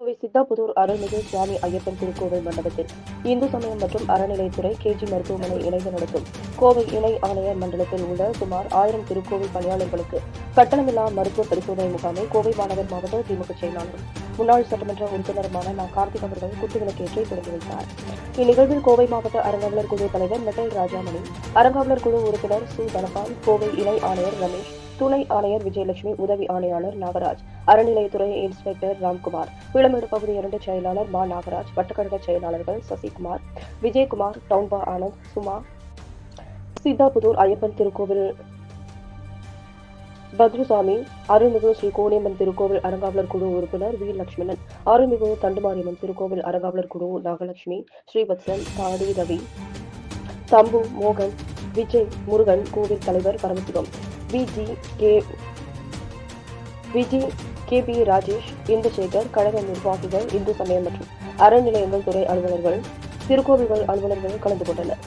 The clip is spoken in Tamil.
கோவை சித்தாபுதூர் அருள்மிகு சுவாமி ஐயப்பன் திருக்கோவில் மண்டபத்தில் இந்து சமயம் மற்றும் அறநிலைத்துறை கேஜி மருத்துவமனை இணைந்து நடத்தும் கோவை இணை ஆணையர் மண்டலத்தில் உள்ள சுமார் ஆயிரம் திருக்கோவில் பணியாளர்களுக்கு கட்டணமில்லா மருத்துவ பரிசோதனை முகாமை கோவை மாநகர் மாவட்ட திமுக செயலாளர் முன்னாள் சட்டமன்ற உறுப்பினருமான நா கார்த்திக் அவர்கள் குத்துவிளக்கேற்றி தொடங்கி வைத்தார் இந்நிகழ்வில் கோவை மாவட்ட அறங்காவலர் குழு தலைவர் மெட்டல் ராஜாமணி அறங்காவலர் குழு உறுப்பினர் சு. தனபால் கோவை இணை ஆணையர் ரமேஷ் துணை ஆணையர் விஜயலட்சுமி உதவி ஆணையாளர் நாகராஜ் அறநிலையத்துறை இன்ஸ்பெக்டர் ராம்குமார் விளமேடு பகுதி இரண்டு செயலாளர் மா. நாகராஜ் வட்டக்கழக செயலாளர்கள் சசிகுமார் விஜயகுமார் டவுன்பா ஆனந்த் சுமா சித்தாபுதூர் ஐயப்பன் திருக்கோவில் பத்ருசாமி அருள்மிகு ஸ்ரீ கோணியம்மன் திருக்கோவில் அரங்காவலர் குழு உறுப்பினர் வி. லட்சுமணன் அருள்மிகு தண்டுமாரியம்மன் திருக்கோவில் அரங்காவலர் குழு நாகலட்சுமி ஸ்ரீவத்சன் தாடி ரவி தம்பு மோகன் விஜய் முருகன் கோவில் தலைவர் Paramasivam Viji K. Viji K. P. Rajesh Indusekar கழக நிர்வாகிகள் இந்து சமயம் மற்றும் அறநிலையங்கள் துறை அலுவலர்கள் திருக்கோவில்கள் அலுவலர்கள் கலந்து கொண்டனர்.